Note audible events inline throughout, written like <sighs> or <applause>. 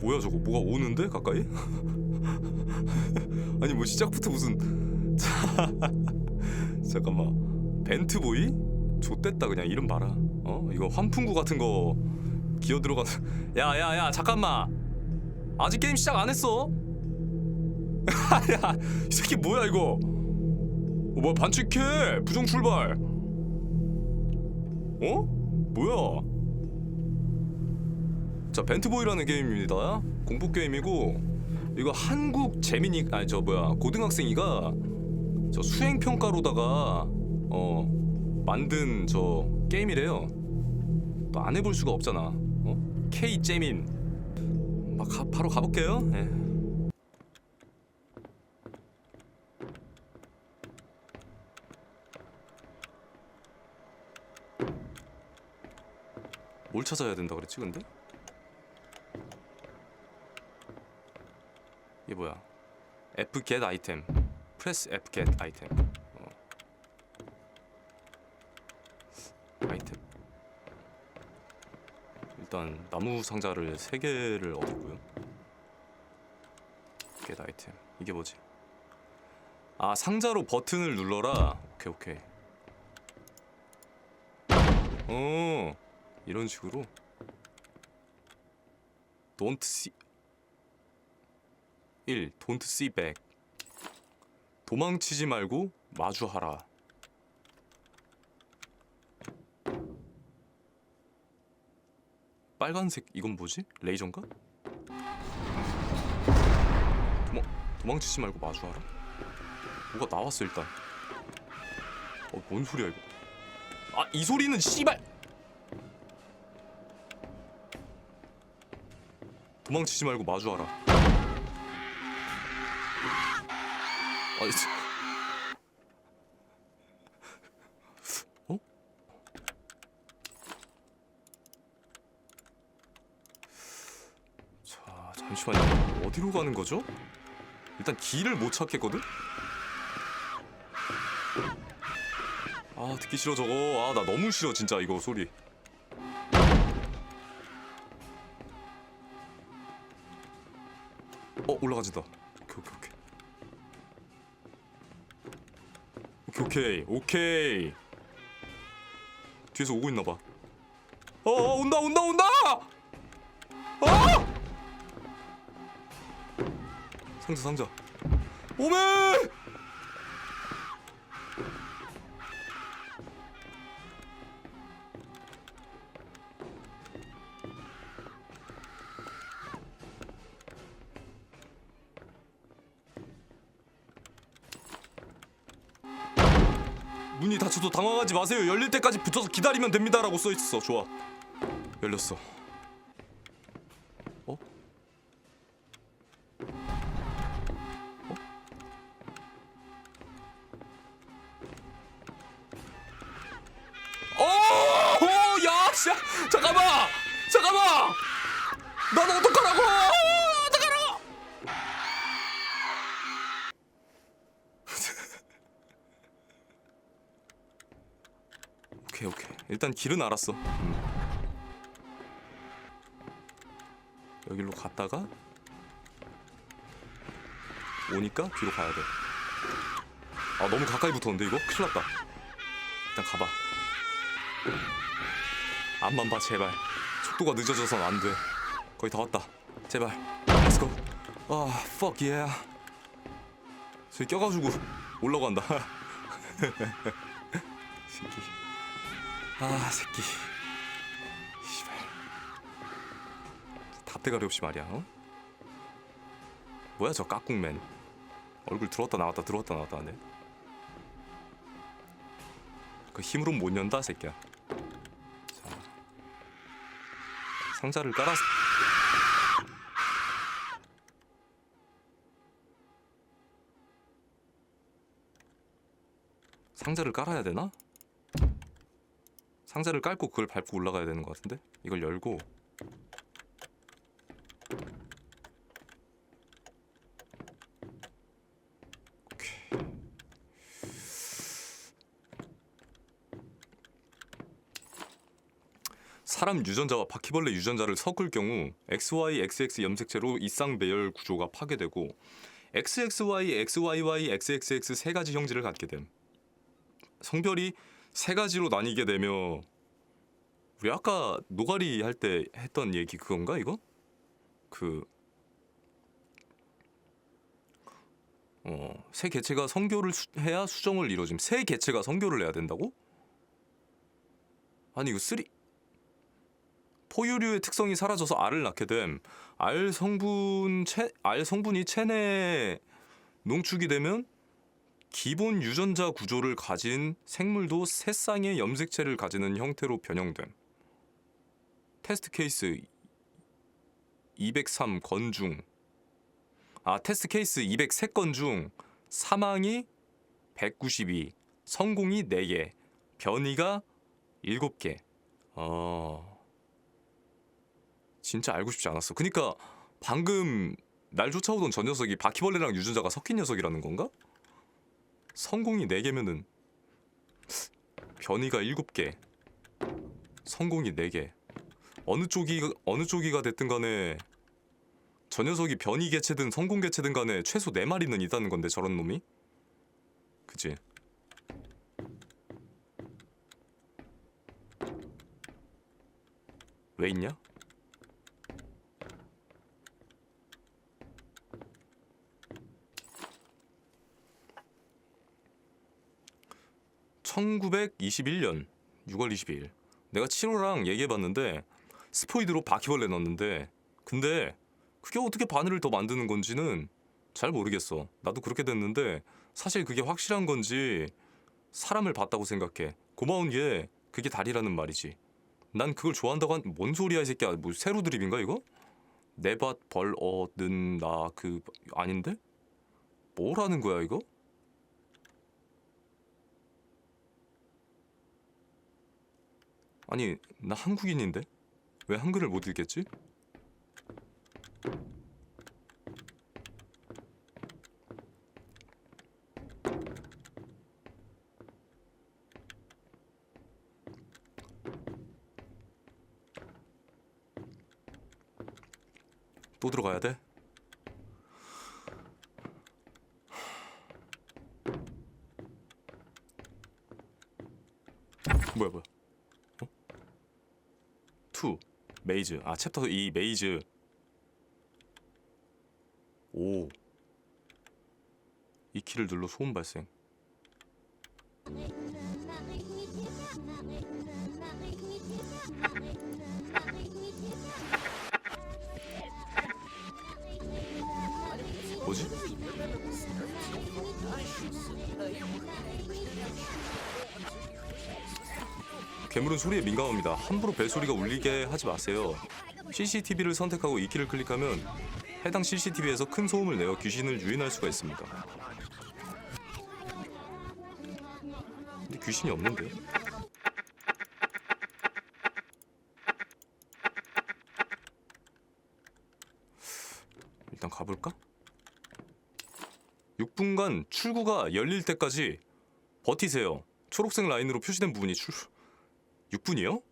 뭐야 저거? 뭐가 오는데 가까이? <laughs> 아니 뭐 시작부터 무슨 <laughs> 잠깐만. 벤트보이? 좆됐다 그냥. 이름 봐라. 어? 이거 환풍구 같은 거 기어 들어가는 <laughs> 야야야 잠깐만. 아직 게임 시작 안 했어? 야이 새끼 뭐야 이거? 어, 뭐야 반칙해. 부정 출발. 어? 뭐야 자 벤트보이라는 게임입니다. 공포 게임이고 이거 한국 재민이 아니 저 뭐야 고등학생이가 저 수행 평가로다가 어 만든 저 게임이래요. 또 안 해볼 수가 없잖아. 어? K 재민. 막 가, 바로 가볼게요. 예. 뭘 찾아야 된다 그랬지 근데? 이게 뭐야? F get 아이템. 프레스 F get 아이템. 어. 아이템. 일단 나무 상자를 세 개를 얻었고요. get 아이템. 이게 뭐지? 아 상자로 버튼을 눌러라. 오케이 오케이. 어 이런 식으로. Don't see 1. Don't see back. 도망치지 말고 마주하라. 빨간색 이건 뭐지? 레이저인가? 도망 도망치지 말고 마주하라. 뭐가 나왔어 일단. 어 뭔 소리야 이거? 아 이 소리는 씨발. 도망치지 말고 마주하라. 어? 자, 잠시만요. 어디로 가는 거죠? 일단 길을 못 찾겠거든? 아, 듣기 싫어 저거. 아, 나 너무 싫어 진짜 이거 소리. 어, 올라가진다. 오케이. 오케이 뒤에서 오고 있나 봐. 어, 어 온다 온다 온다. 어! 상자 상자. 오메! 닫혀도 당황하지 마세요. 열릴 때까지 붙어서 기다리면 됩니다라고 써 있어. 좋아. 열렸어. 어? 일단 길은 알았어. 음. 여기로 갔다가 오니까 뒤로 가야 돼 아 너무 가까이 붙었는데 이거? 큰일 났다. 일단 가봐. 앞만 봐 제발. 속도가 늦어져선 안 돼. 거의 다 왔다. 제발. 렛츠고 아 fuck yeah. 저기 껴가지고 올라간다 <laughs> 아 새끼. 씨발. 답대가리 없이 말이야 어? 뭐야 저 깍꿍맨. 얼굴 들어왔다 나왔다 들어왔다 나왔다 하네. 그 힘으로 못 연다 새끼야. 자. 상자를 깔았 상자를 깔아야 되나? 상자를 깔고 그걸 밟고 올라가야 되는 것 같은데 이걸 열고. 사람 유전자와 바퀴벌레 유전자를 섞을 경우 XY, XX 염색체로 이쌍 배열 구조가 파괴되고 XXY, XYY, XXX 세 가지 형질을 갖게 됨. 성별이 세 가지로 나뉘게 되며 우리 아까 노가리 할 때 했던 얘기 그건가 이거? 그 어, 새 개체가 성교를 수- 해야 수정을 이루어짐. 새 개체가 성교를 해야 된다고? 아니 이거 쓰리 포유류의 특성이 사라져서 알을 낳게 됨. 알 성분 체, 알 성분이 체내 농축이 되면 기본 유전자 구조를 가진 생물도 새 쌍의 염색체를 가지는 형태로 변형됨. 테스트 케이스 203 건 중 아, 테스트 케이스 203건 중 사망이 192, 성공이 4개, 변이가 7개. 어. 진짜 알고 싶지 않았어. 그니까 방금 날 쫓아오던 저 녀석이 바퀴벌레랑 유전자가 섞인 녀석이라는 건가? 성공이 4개면은 변이가 7개. 성공이 4개. 어느 쪽이 어느 쪽이가 됐든 간에 저 녀석이 변이 개체든 성공 개체든 간에 최소 4마리는 있다는 건데 저런 놈이? 그치? 왜 있냐? (1921년 6월 22일) 내가 7호랑 얘기해봤는데 스포이드로 바퀴벌레 넣었는데 근데 그게 어떻게 바늘을 더 만드는 건지는 잘 모르겠어. 나도 그렇게 됐는데 사실 그게 확실한 건지 사람을 봤다고 생각해. 고마운 게 그게 달이라는 말이지. 난 그걸 좋아한다고 한 뭔 소리야 이 새끼야. 뭐 세로 드립인가 이거? 내밭 벌어는 나 그 아닌데? 뭐라는 거야 이거? 아니 나 한국인인데 왜 한글을 못 읽겠지? 또 들어가야 돼? <sighs> 뭐야 뭐야? 어? 투 메이즈 아 챕터 2 메이즈 오. 이 키를 눌러 소음 발생. 괴물은 소리에 민감합니다. 함부로 벨소리가 울리게 하지 마세요. CCTV를 선택하고 이 키를 클릭하면 해당 CCTV에서 큰 소음을 내어 귀신을 유인할 수가 있습니다. 근데 귀신이 없는데? 일단 가볼까? 6분간 출구가 열릴 때까지 버티세요. 초록색 라인으로 표시된 부분이 출 6분이요?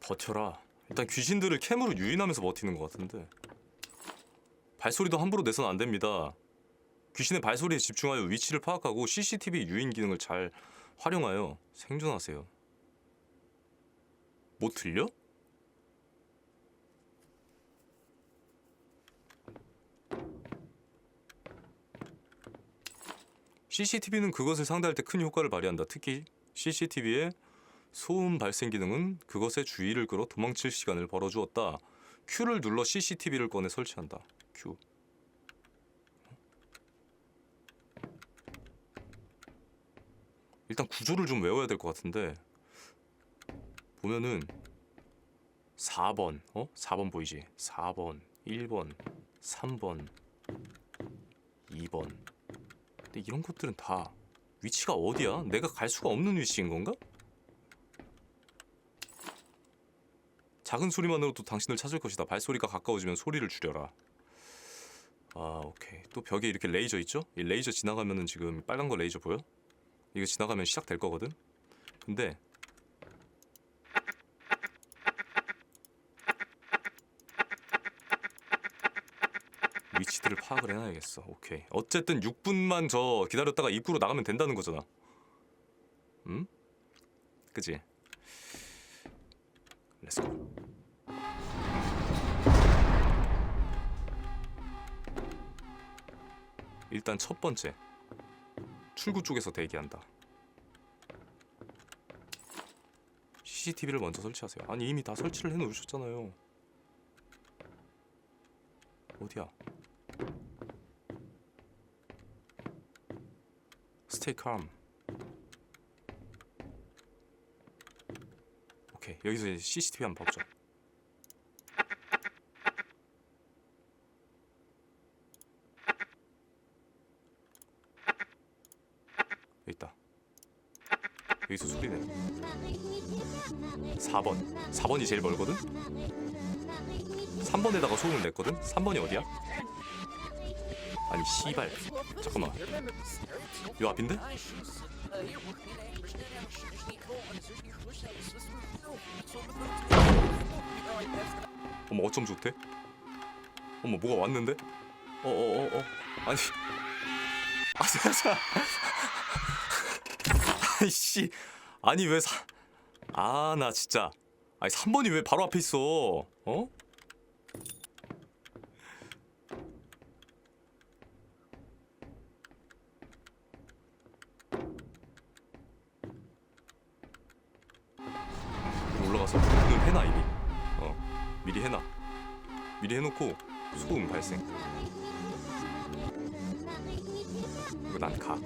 버텨라. 일단 귀신들을 캠으로 유인하면서 버티는 것 같은데 발소리도 함부로 내선 안 됩니다. 귀신의 발소리에 집중하여 위치를 파악하고 CCTV 유인 기능을 잘 활용하여 생존하세요. 뭐 들려? CCTV는 그것을 상대할 때 큰 효과를 발휘한다. 특히 CCTV의 소음 발생 기능은 그것의 주의를 끌어 도망칠 시간을 벌어주었다. Q를 눌러 CCTV를 꺼내 설치한다. Q. 일단 구조를 좀 외워야 될 것 같은데 보면은 4번 어? 4번 보이지? 4번, 1번, 3번, 2번. 근데 이런 것들은 다 위치가 어디야? 내가 갈 수가 없는 위치인 건가? 작은 소리만으로도 당신을 찾을 것이다. 발소리가 가까워지면 소리를 줄여라. 아, 오케이. 또 벽에 이렇게 레이저 있죠? 이 레이저 지나가면은 지금 빨간 거 레이저 보여? 이거 지나가면 시작될 거거든. 근데 위치들을 파악을 해놔야겠어. 오케이. 어쨌든 6분만 저 기다렸다가 입구로 나가면 된다는 거잖아. 응? 그지? 렛츠고. 일단 첫 번째 출구 쪽에서 대기한다. CCTV를 먼저 설치하세요. 아니 이미 다 설치를 해놓으셨잖아요. 어디야? 스테이 캄. 오케이 여기서 이제 CCTV 한번 봐보자. 여기 있다. 여기서 소리 내. 4번. 4번이 제일 멀거든? 3번에다가 소음을 냈거든? 3번이 어디야? 아니 씨발 잠깐만 요 앞인데? 어머 어쩜 좋대? 어머 뭐가 왔는데? 어어 어 어 아니 아자자 아이씨 아니 왜 사... 아 나 진짜 아니 3번이 왜 바로 앞에 있어 어? 올라가서 문을 해놔 이미 어 미리 해놔 미리 해놓고 소음 발생 그리고 난가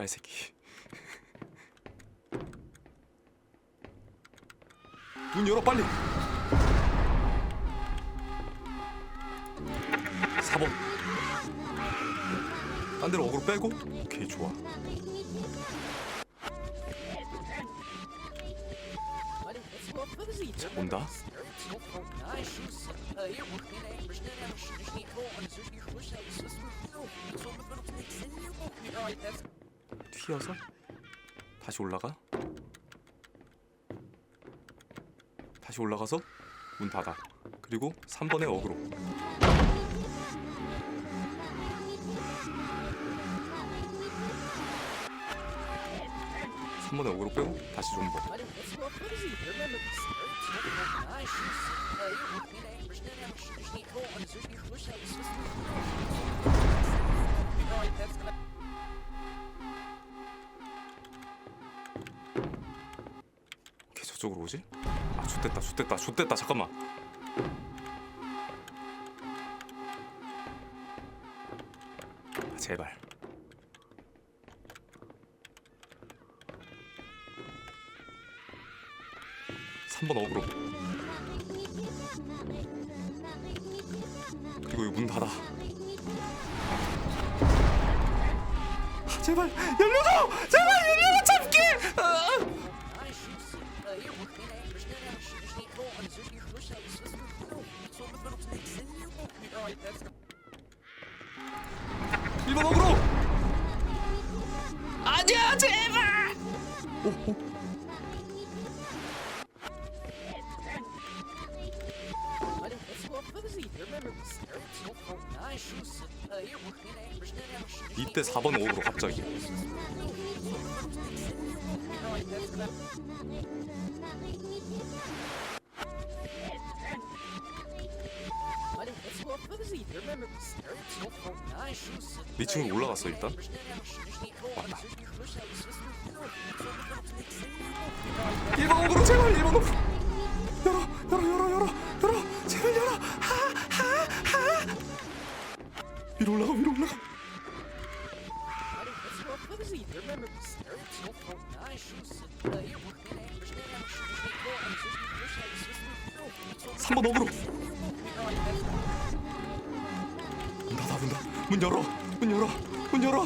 씨발 새끼. <laughs> 문 열어 빨리. 4번. 딴 데로 어그로 빼고. 오케이 좋아. 온다. 튀어서 다시 올라가. 다시 올라가서 문 닫아. 그리고 3번에 어그로. 삼번에 어그로 빼고 다시 존버. 저쪽으로 오지? 아 좋됐다 좋됐다 좋됐다. 잠깐만. 아, 제발. 삼번 어그로. 그리고 이거 문 닫아. 아, 제발. 열려줘 제발 열려줘 잡기! 아! Uh, of a shoes, you 이때 4번 어그로 갑자기 sense, you go, alright, that's 1번 어그로 제발 1번 어그로 열어 열어 열어 열어 열어 제발 열어 위로 올라가 위로 올라가 todos aí, 나간다. 문 열어. 문 열어. 문 열어.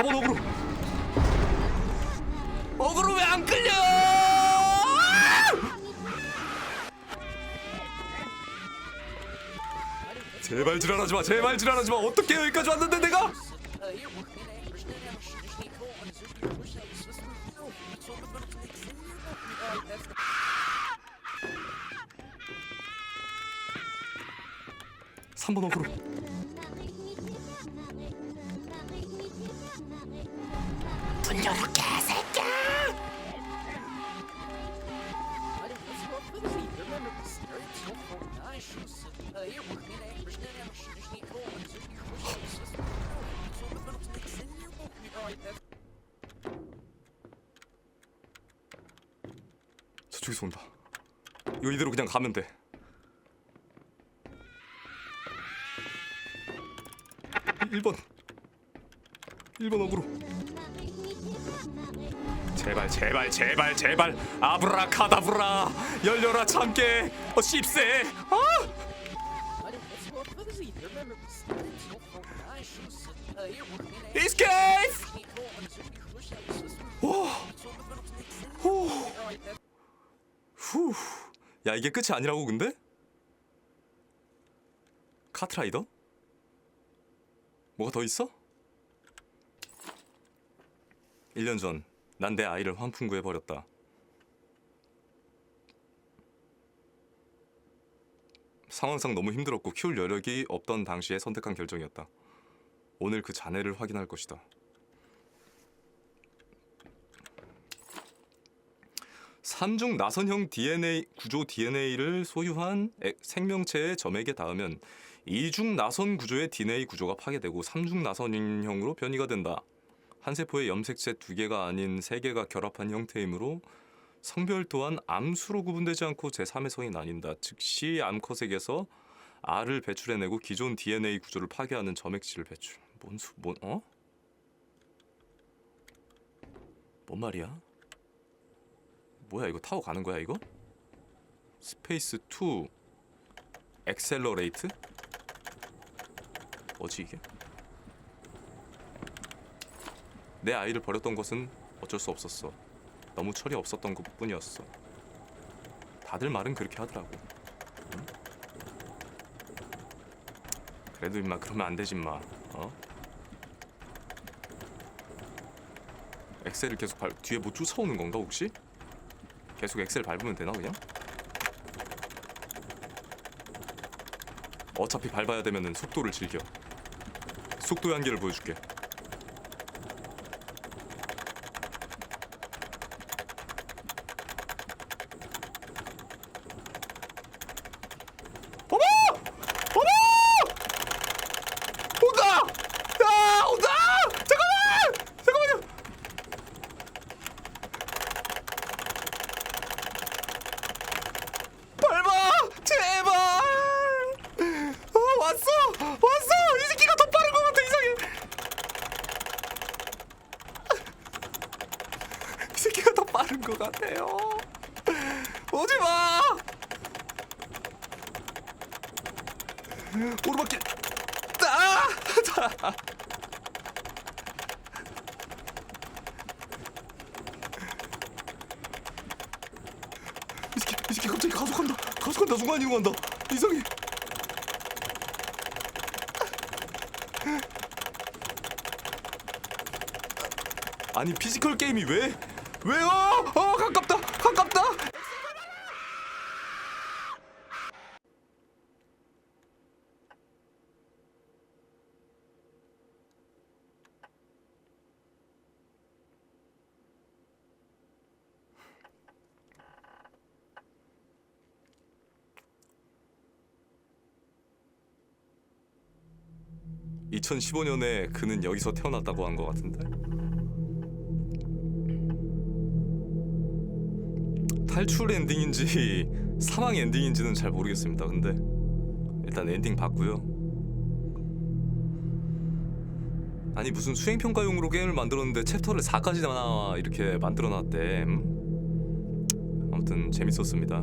4번 어그로. 어그로 왜 안 끌려? 제발 지랄하지 마 제발 지랄하지 마. 어떻게 여기까지 왔는데 내가? Aí eu vou né, mas 문 열어 개새끼야 um 저쪽에서 온다 이거 이대로 그냥 가면 돼 1번 1번 어그로 제발 제발 제발 제발 아브라카다브라 열려라 참깨 어 씹새 아 um 이스케이프 que com a chuça que chuça, isso é muito 오 Só que eu não tenho que ser nenhum 후. pouco. Alright, that's 후. 야 이게 끝이 아니라고 근데? 카트라이더? 뭐가 더 있어? 1년 전 난 내 아이를 환풍구에 버렸다. 상황상 너무 힘들었고 키울 여력이 없던 당시에 선택한 결정이었다. 오늘 그 잔해를 확인할 것이다. 삼중 나선형 DNA 구조 DNA를 소유한 에- 생명체의 점에게 닿으면 이중 나선 구조의 DNA 구조가 파괴되고 삼중 나선형으로 변이가 된다. 한 세포의 염색체 두 개가 아닌 세 개가 결합한 형태이므로 성별 또한 암수로 구분되지 않고 제3의 성이 나뉜다. 즉시 암컷에게서 R을 배출해내고 기존 DNA 구조를 파괴하는 점액질을 배출. 뭔 수, 뭔 어? 뭔 말이야? 뭐야 이거 타고 가는 거야 이거? 스페이스 2 엑셀러레이트? 뭐지 이게? 내 아이를 버렸던 것은 어쩔 수 없었어. 너무 철이 없었던 것 뿐이었어. 다들 말은 그렇게 하더라고. 응? 그래도 임마 그러면 안 되지 임마. 어? 엑셀을 계속 밟 뒤에 뭐 쫓아오는 건가 혹시? 계속 엑셀 밟으면 되나 그냥? 어차피 밟아야 되면은 속도를 즐겨. 속도의 한계를 보여줄게. 어머! 어머! 온다! 야 온다! 잠깐만! 잠깐만요. 밟아! 제발! 어, 왔어! 왔어! 이 새끼가 더 빠른 것 같아 이상해! 이 새끼가 더 빠른 것 같아요. 오지 마! 오르막길. 아! 자. <laughs> 이 새끼, 이 새끼 갑자기 가속한다. 가속한다. 순간 이동한다. 이상해. 아니 피지컬 게임이 왜? 왜요? 어 가깝다. 가깝다. 2015년에 그는 여기서 태어났다고 한 것 같은데 탈출 엔딩인지 <laughs> 사망 엔딩인지는 잘 모르겠습니다. 근데 일단 엔딩 봤고요. 아니 무슨 수행 평가용으로 게임을 만들었는데 챕터를 4까지 나 이렇게 만들어놨대. 음? 아무튼 재밌었습니다.